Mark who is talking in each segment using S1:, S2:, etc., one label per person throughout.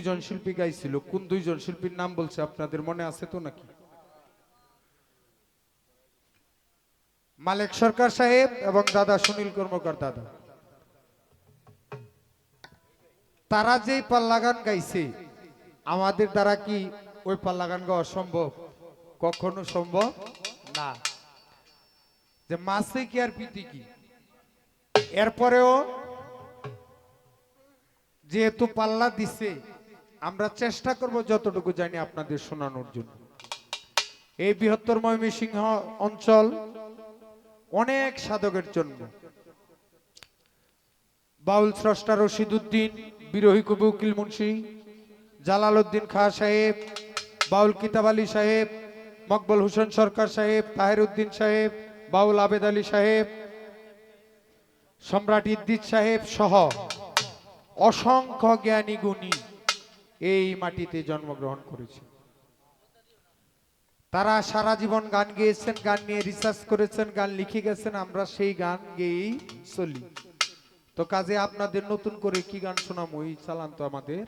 S1: দুইজন শিল্পী গাইছিল, কোন দুইজন শিল্পীর নাম বলছে আপনাদের মনে আছে তো নাকি? মালেক সরকার সাহেব এবং দাদা সুনীল কর্মকার দাদা। তারা যেই পাল্লা গান গাইছে, আমাদের দ্বারা কি ওই পাল্লা গান গাওয়া সম্ভব? কখনো সম্ভব? না। যে মাসে কি আর পিতি কি? এরপরেও যেহেতু পাল্লা দিছে আমরা চেষ্টা করব যতটুকু জানি আপনাদের শোনানোর জন্য। এই বৃহত্তর ময়মনসিংহ অঞ্চল অনেক সাধকের জন্য বাউল স্রষ্টা রশিদ উদ্দিন, বিরোহী কবি উকিল মুন্সি, জালাল উদ্দিন খাঁ সাহেব, বাউল কিতাব আলী সাহেব, মকবল হোসেন সরকার সাহেব, তাহের উদ্দিন সাহেব, বাউল আবেদ আলী সাহেব, সম্রাট ইদ্দিত সাহেব সহ অসংখ্য জ্ঞানী গুণী। এই মাটিতে জন্মগ্রহণ করেছে। তারা সারা জীবন গান গেয়েছেন, গান নিয়ে রিসার্চ করেছেন, গান লিখে গেছেন, আমরা সেই গান গেয়েই চলি। তো কাজে আপনাদের নতুন করে কি গান শোনাম ওই চালান তো আমাদের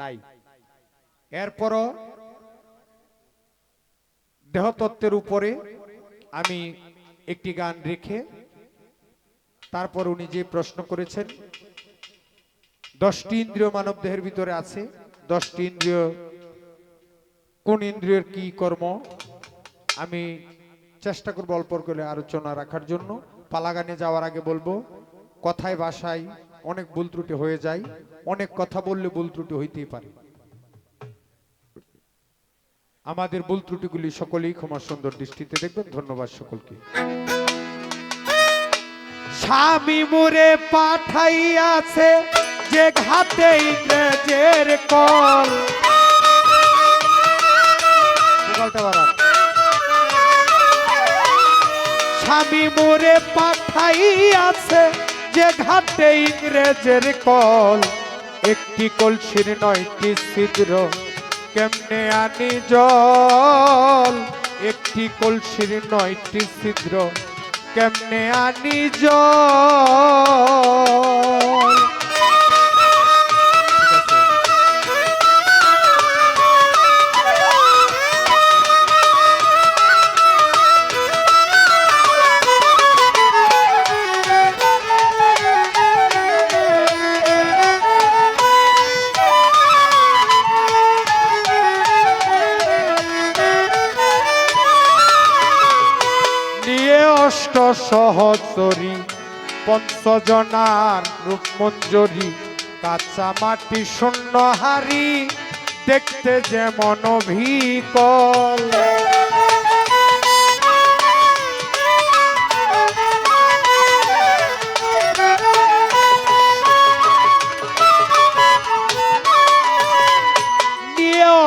S1: নাই। এরপরও দেহতত্ত্বের উপরে আমি একটি গান রেখে তারপর উনি যে প্রশ্ন করেছেন, দশটি ইন্দ্রিয় মানব দেহের ভিতরে আছে দশটি ইন্দ্রিয়, কোন ইন্দ্রিয়ের কি কর্ম? আমি চেষ্টা করব অল্প করে আলোচনা রাখার জন্য। পালাগানে যাওয়ার আগে বলব, কথায় ভাষায় অনেক ভুল ত্রুটি হয়ে যায়, অনেক কথা বললে ভুল ত্রুটি হইতেই পারে। আমাদের ভুল ত্রুটিগুলি সকলেই ক্ষমা সুন্দর দৃষ্টিতে দেখবেন। ধন্যবাদ সকলকে। স্বামী মুরে পাঠাইয়াছে যে ঘাতে ইংরেজের কল। স্বামী মোরে পাঠাইয়াছে যে ঘাটে ইংরেজের কল। একটি কলসির নয়টি ছিদ্র, কেমনে আনি জল? একটি কলসির নয়টি ছিদ্র, কেমনে আনি জল? অষ্ট সহচরী পঞ্চজনার রূপমঞ্জরি, কাঁচা মাটি শূন্য হারি দেখতে যেমন অভিকল।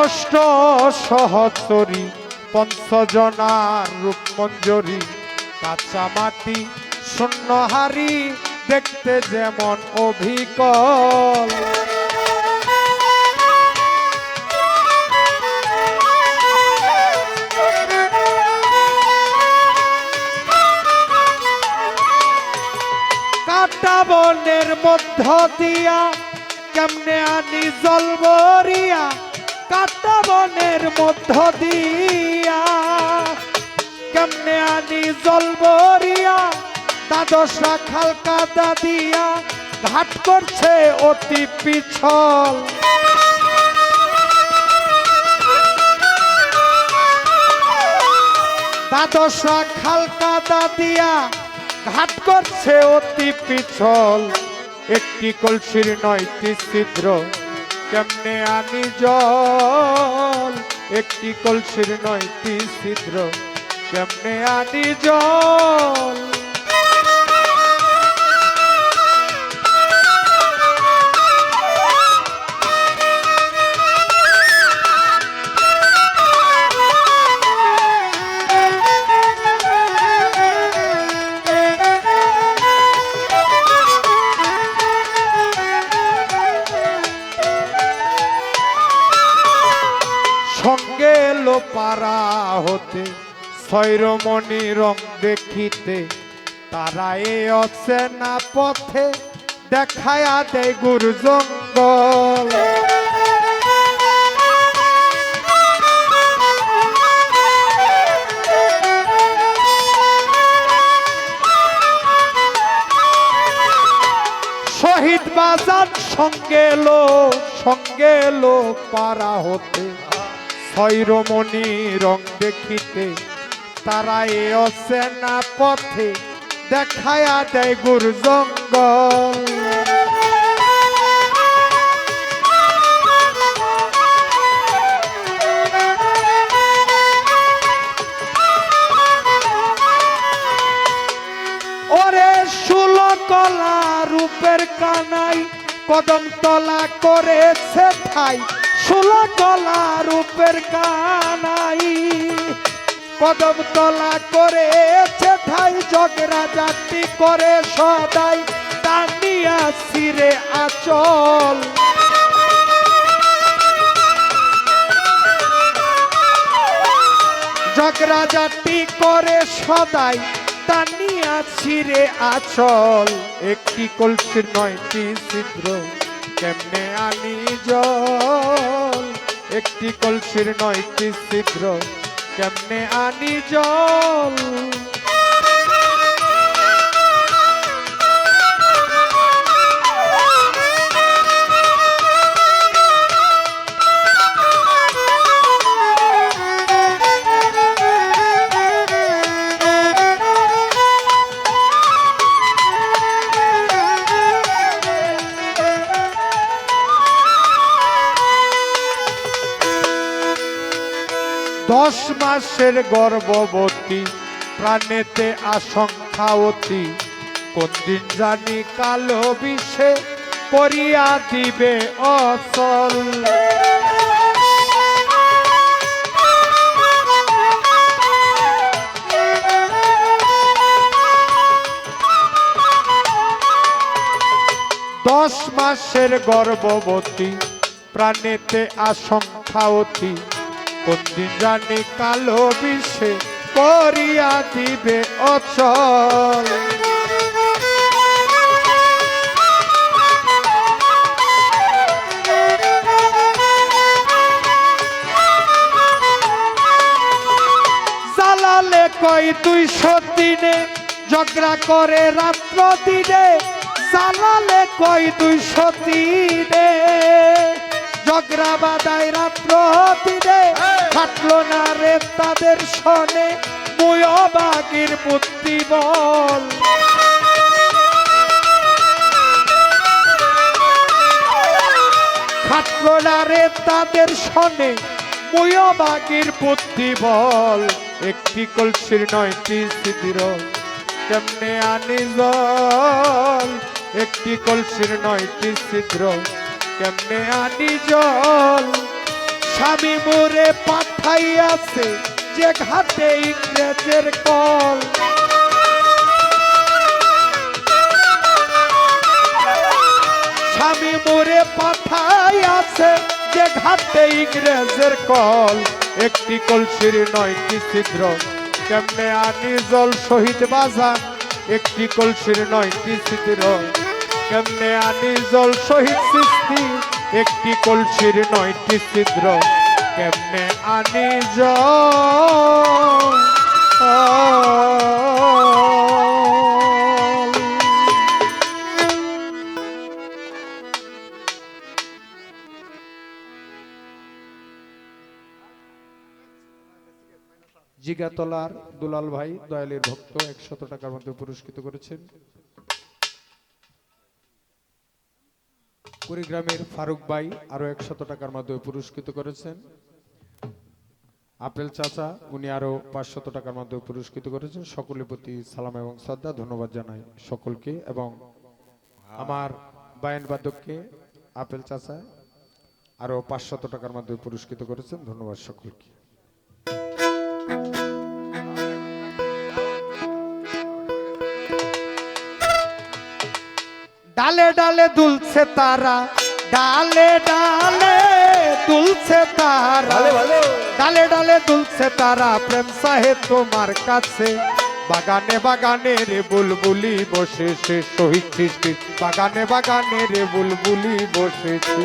S1: অষ্ট সহচরী পঞ্চজনার রূপমঞ্জরি কাঁচা মাটি শূন্যহারি দেখতে যেমন অভিকল। বনের মধ্য দিয়া কেমনে আনি জল ভরিয়া কাটা বনের মধ্য দিয়া কেমনে আনি জল ভরিয়া? দ্বাদশা খাল কাদা দিয়া ঘাট করছে অতি পিছল। দ্বাদশা খাল কাদা দিয়া ঘাট করছে অতি পিছল। একটি কলসির নয়টি ছিদ্র, কেমনে আনি জল? একটি কলসির নয়টি ছিদ্র। কেমনে আনি জল? খৈরমণি রং দেখিতে তারা এ অচেনা পথে দেখায়া দে গুরু জঙ্গল শহীদ বাজার সঙ্গে লো সঙ্গে লো পারা হতে খৈরমণি রং দেখিতে তারা এ অসেনা পথে, দেখায়া দেয় গুর জঙ্গল। রূপের কানাই, কদম তলা করেছে ঠাই। ষোলো কলা রূপের কানাই। কদম তলা করেছে ঠাই, জগরা জাতি করে সদাই টানিয়া সিরে আচল। জগরাজাটি করে সদাই টানিয়া ছিঁড়ে আচল। একটি কলসির নয়টি ছিদ্র কেমনে আনি জল? একটি কলসির নয়টি ছিদ্র কেমনে আনি জল? দশ মাসের গর্ভবতী, প্রাণেতে আশঙ্কা অতি। কোন দিন জানি কালো বিষে করিয়া দিবে অচল। দশ মাসের গর্ভবতী, প্রাণেতে আশঙ্কা অতি। কোনদিন জানি কালো বিষে করিয়া দিবে অচল। জ্বালালে কই দুইশো দিনে ঝগড়া করে রাত্র দিনে জ্বালালে কই দিনে ঝগড়া বাদায় রাত্র দিনে খাটলো না রে তাদের শনে মুয় বাগির বুদ্ধি বল। খাটলো না রে তাদের শনে মুয় বাগির বুদ্ধি বল। একটি কলসির নয়টি সিদ্ধির কেমনে আনি জল? একটি কলসির নয়টি ছিদ্র কেমনে আনি জল? স্বামী মোরে পাঠাইয়াছে যে ঘাটে ইংরেজের কল। স্বামী মোরে পাঠাইয়াছে যে ঘাটে ইংরেজের কল। একটি কলসির নয়টি ছিদ্র। কেমনে আনি জল শহীদ বাজান? একটি কলসির নয়টি ছিদ্র। কেমনে আনি জল শহীদ সৃষ্টি? একটি কলসির নয়টি ছিদ্র। কেমনে আনি জল? জিগাতলার দুলাল ভাই, দয়ালের ভক্ত, একশত টাকার মধ্যে পুরস্কৃত করেছেন। কুড়িগ্রামের ফারুক ভাই আরও একশত টাকার মাধ্যমে পুরস্কৃত করেছেন। আপেল চাচা, উনি আরও পাঁচশত টাকার মাধ্যমে পুরস্কৃত করেছেন। সকলের প্রতি সালাম এবং শ্রদ্ধা, ধন্যবাদ জানাই সকলকে এবং আমার বায়ন বাদককে আপেল চাচা আরও পাঁচশত টাকার মাধ্যমে পুরস্কৃত করেছেন। ধন্যবাদ সকলকে। ডালে ডালে দুলছে তারা ডালে ডালে দুলছে তারা। ডালে ডালে দুলছে তারা প্রেম সাহে তোমার কাছে। বাগানে বাগানে রে বুলবুলি বসেছে শহীদ সৃষ্টি। বাগানে বাগানে রে বুলবুলি বসেছে।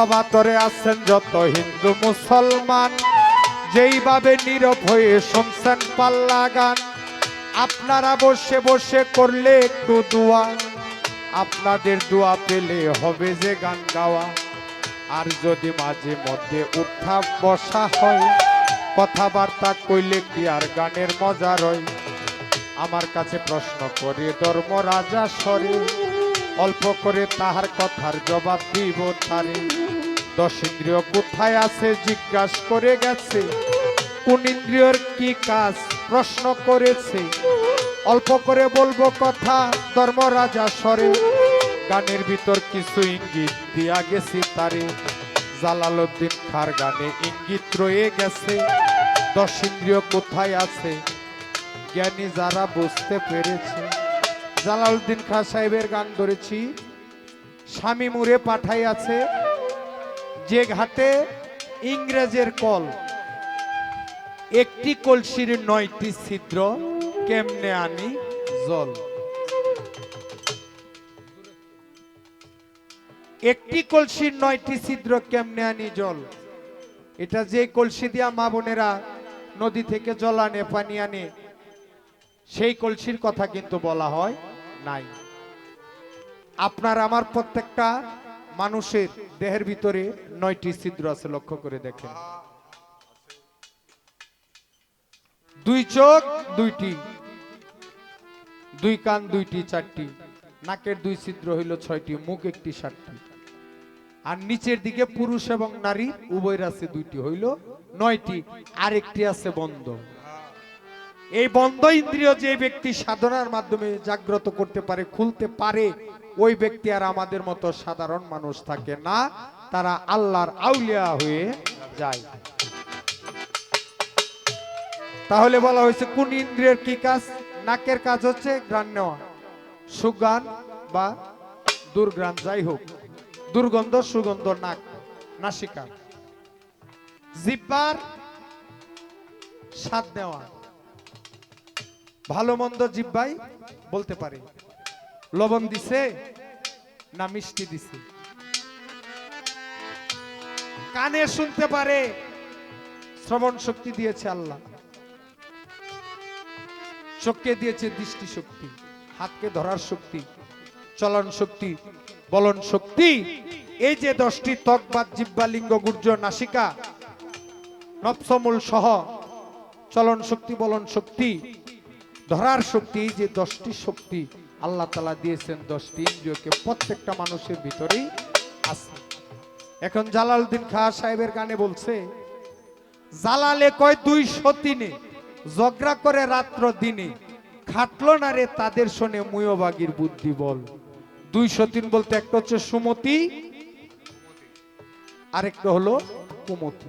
S1: সবাতরে আছেন যত হিন্দু মুসলমান। যেইভাবে নীরব হয়ে শুনছেন পাল্লা গান, আপনারা বসে বসে করলে একটু দোয়া। আপনাদের দোয়া পেলে হবে যে গান গাওয়া। আর যদি মাঝে মধ্যে উঠা বসা হয়, কথাবার্তা কইলে কি আর গানের মজা রয়? আমার কাছে প্রশ্ন করে ধর্ম রাজা সরে, অল্প করে তাহার কথার জবাব দিব তারে। দশ ইন্দ্রিয় কোথায় আছে? জিজ্ঞাস করে গেছে। কোন ইন্দ্রিয়র কি কাজ? প্রশ্ন করেছে। অল্প করে বলব কথা, ধর্মরাজা সরে গানের ভিতর কিছু ইঙ্গিত দিয়া গেছি তারে। জালালউদ্দিন খার গানে ইঙ্গিত রয়ে গেছে। দশ ইন্দ্রিয় কোথায় আছে? জ্ঞানী যারা বুঝতে পেরেছে। জালালউদ্দিন খাঁ সাহেবের গান ধরেছি। স্বামী মুরে পাঠাই আছে যে ঘাটে ইংরেজের কল। একটি কলসির নয়টি ছিদ্র, কেমনে আনি জল? একটি কলসির নয়টি ছিদ্র, কেমনে আনি জল? এটা যে কলসি দিয়া মা বোনেরা নদী থেকে জল আনে, পানি আনে, সেই কলসির কথা কিন্তু বলা হয় নাই। আপনার আমার প্রত্যেকটা মানুষের দেহের ভিতরে নয়টি ছিদ্র আছে, লক্ষ্য করে দেখেন। দুই চোখ, দুইটি। দুই কান, দুইটি, চারটি। নাকের দুই ছিদ্র হইল ছয়টি, মুখ একটি, সাতটি। আর নিচের দিকে পুরুষ এবং নারী, উভয়ের আছে দুইটি হইল নয়টি আর একটি আছে বন্ধ। এই বন্ধ ইন্দ্রিয় যে ব্যক্তি সাধনার মাধ্যমে জাগ্রত করতে পারে, খুলতে পারে ওই ব্যক্তি আর আমাদের মতো সাধারণ মানুষ থাকে না, তারা আল্লাহর আউলিয়া হয়ে যায়। তাহলে বলা হয়েছে, কোন ইন্দ্রিয়ের কি কাজ? নাকের কাজ হচ্ছে গ্রান নেওয়া, সুগান বা দুর্গ্রান যাই হোক। দুর্গন্ধ, সুগন্ধ, নাক, নাসিকা। জিব্বার স্বাদ নেওয়া। ভালো মন্দ জিব্বাই বলতে পারে। লবণ দিছে না মিষ্টি দিছে? কানে শুনতে পারে, শ্রবণ শক্তি দিয়েছে আল্লাহ। চোখকে দিয়েছে দৃষ্টি শক্তি, হাতকে ধরার শক্তি, চলন শক্তি, বলন শক্তি। এই যে দশটি ত্বক বা জিব্বা লিঙ্গ, গুর্জ, নাসিকা, নবসমূল সহ চলন শক্তি, বলন শক্তি, ধরার শক্তি, এই যে দশটি শক্তি আল্লাহ তালা দিয়েছেন দশটি ইন্দ্রিয়কে প্রত্যেকটা মানুষের ভিতরেই আছে। এখন জালালউদ্দিন খাঁ সাহেবের গানে বলছে, জালালে কয় দুই সতিনে ঝগড়া করে রাত্র দিনে, খাটলো না রে তাদের শোনে মুয়বাগির বুদ্ধি বল? দুই সতীন বলতে একটা হচ্ছে সুমতি, আরেকটা হলো কুমতি।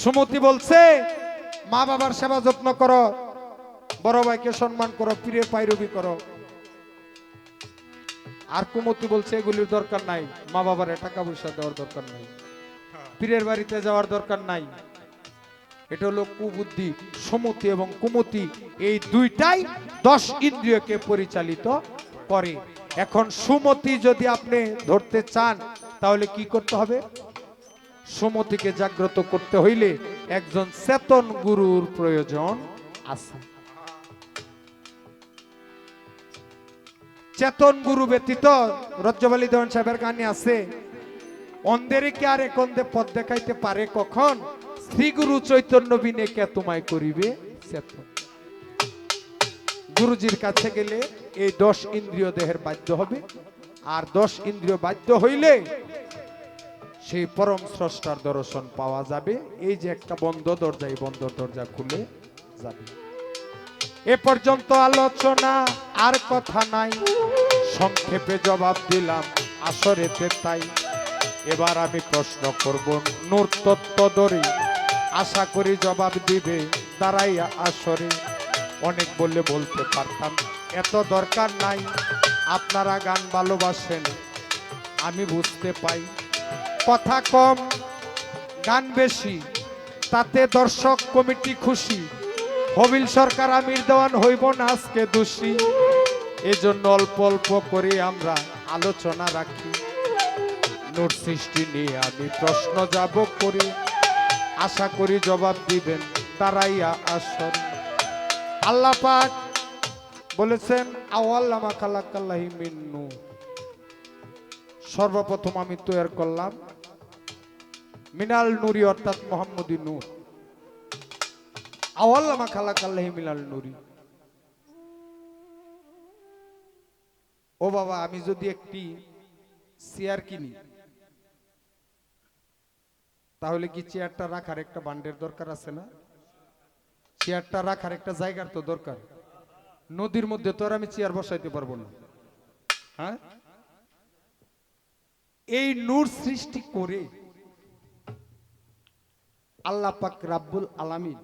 S1: সুমতি বলছে, মা বাবার সেবা যত্ন করো, বড় ভাইকে সম্মান করো, পীরের পাইরবি করো। আর কুমতি বলছে এগুলির দরকার নাই। মা বাবার টাকা পয়সা দেওয়ার দরকার নাই। পীরের বাড়িতে যাওয়ার দরকার নাই। এটা হলো কুবুদ্ধি সমতি এবং কুমতি এই দুইটাই দশ ইন্দ্রিয়কে পরিচালিত করে। এখন সুমতি যদি আপনি ধরতে চান তাহলে কি করতে হবে? সুমতিকে জাগ্রত করতে হইলে একজন চেতন গুরুর প্রয়োজন আছে। চেতন গুরু ব্যতীত রজ্জবালী দেওয়ান সাহেবের গানে আছে। অন্ধেরে কি আর একন্দে পথ দেখাইতে পারে কখন? শ্রী গুরু চৈতন্য বিনে কে তোমায় করিবে চেতন? গুরুজির কাছে গেলে এই দশ ইন্দ্রিয় দেহের বাধ্য হবে। আর দশ ইন্দ্রিয় বাধ্য হইলে সেই পরম স্রষ্টার দর্শন পাওয়া যাবে। এই যে একটা বন্ধ দরজা, এই বন্ধ দরজা খুলে যাবে। এ পর্যন্ত আলোচনা আর কথা নাই। সংক্ষেপে জবাব দিলাম, আসরেতে তাই। এবার আমি প্রশ্ন করব, নূর তত্ত্ব ধরে আশা করি জবাব দিবে দাঁড়াই আসরে। অনেক বললে বলতে পারতাম, এত দরকার নাই, আপনারা গান ভালোবাসেন, আমি বুঝতে পাই। কথা কম, গান বেশি, তাতে দর্শক কমিটি খুশি। হবিল সরকার আমির দেওয়ান হইব না আজকে দোষী। এজন্য অল্প অল্প করে আমরা আলোচনা রাখি। নোট সৃষ্টি নিয়ে আমি প্রশ্ন যাব করি। আশা করি জবাব দিবেন। তারাইয়া আসর। আল্লাহ পাক বলেছেন আওয়াল্লামা খালাকাল্লাহি মিন নূর। সর্বপ্রথম আমি তৈরি করলাম, মিনাল নুরি অর্থাৎ মোহাম্মদী নূর। আওয়াল্লামা খালাকাল্লাহি মিনাল নুরি। ও বাবা, আমি যদি একটি চেয়ার কিনি, তাহলে কি চেয়ারটা রাখার একটা বান্ডের দরকার আছে না? চেয়ারটা রাখার একটা জায়গার তো দরকার। নদীর মধ্যে তো আর আমি চেয়ার বসাইতে পারব না। হ্যাঁ? এই নূর সৃষ্টি করে আল্লাহ পাক রাব্বুল আলামিন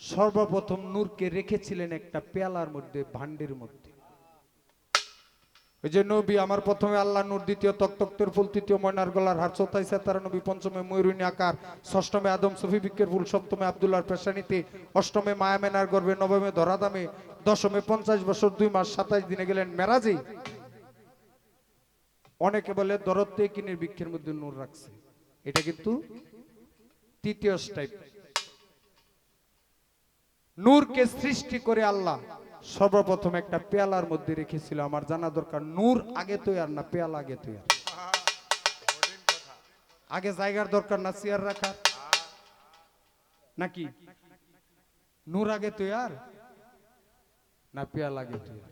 S1: সর্বপ্রথম নূরকে রেখেছিলেন একটা পেয়ালার মধ্যে, ভান্ডের মধ্যে। ওই যে নবী, আমার প্রথমে আল্লাহ নূর, দ্বিতীয় তক্তক্তের ফুল, তৃতীয় ময়নার গলার হার চৌথায় সেতারা, নবী পঞ্চমে ময়ূরিনী আকার, ষষ্ঠমে আদম, সফি বিকের ফুল, সপ্তমে আবদুল্লাহর পেশানিতে, অষ্টমে মায়ামেনার গর্ভে, নবমে ধরাদামে দশমে পঞ্চাশ বছর, দুই মাস সাতাইশ দিনে গেলেন মেরাজে। অনেকে বলে দরত্তে কিনের বৃক্ষের মধ্যে নূর রাখছে। এটা কিন্তু তৃতীয় স্টাইপ নূরকে সৃষ্টি করে আল্লাহ। সর্বপ্রথম একটা পেয়ালার মধ্যে রেখেছিল। আমার জানা দরকার, নূর আগে তৈয়ার না পেয়ালা আগে তৈয়ার? আগে জায়গার দরকার না চেয়ার রাখার? নাকি? নূর আগে তৈয়ার না পেয়ালা আগে তৈয়ার?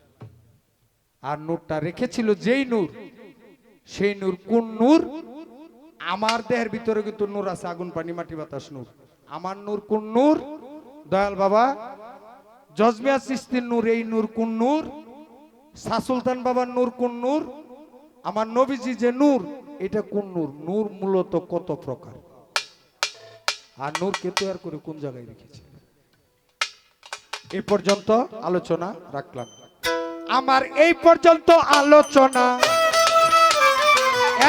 S1: আর নূরটা রেখেছিল যেই নূর, সেই নূর কোন নূর? আমার দেহের ভিতরে কিন্তু নূর আছে, আগুন, পানি, মাটি, বাতাস নূর। আমার নূর কোন নূর? দয়াল বাবা, জজমিয়া চিস্তির নূর, এই নূর কোন নূর? শাহ সুলতান বাবার নূর কোন নূর? আমার নবীজি যে নূর, এটা কোন নূর? নূর মূলত কত প্রকার? আর নূরকে তৈরি করে কোন জায়গায় রেখেছে? এই পর্যন্ত আলোচনা রাখলাম। আমার এই পর্যন্ত আলোচনা।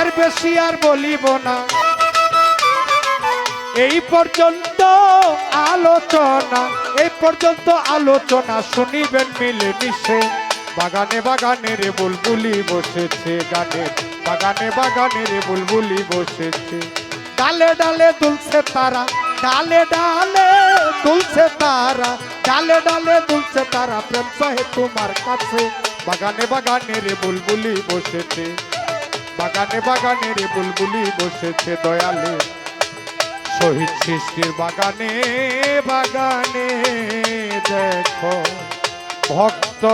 S1: এর বেশি আর বলিব না। এই পর্যন্ত আলোচনা, এই পর্যন্ত আলোচনা শুনিবেন মিলে মিশে বাগানে বাগানে রে বুলবুলি বসেছে গানের বাগানে বাগানে রে বুলবুলি বসেছে। ডালে ডালে দুলছে তারা, ডালে ডালে দুলছে তারা, ডালে ডালে দুলছে তারা, প্রেম চাহে তোমার কাছে। বাগানে বাগানে রে বুলবুলি বসেছে, বাগানে বাগানে রে বুলবুলি বসেছে দয়ালে। শহীদ সৃষ্টির বাগানে বাগানে দেখো ভক্ত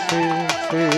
S1: শ্রী শ্রী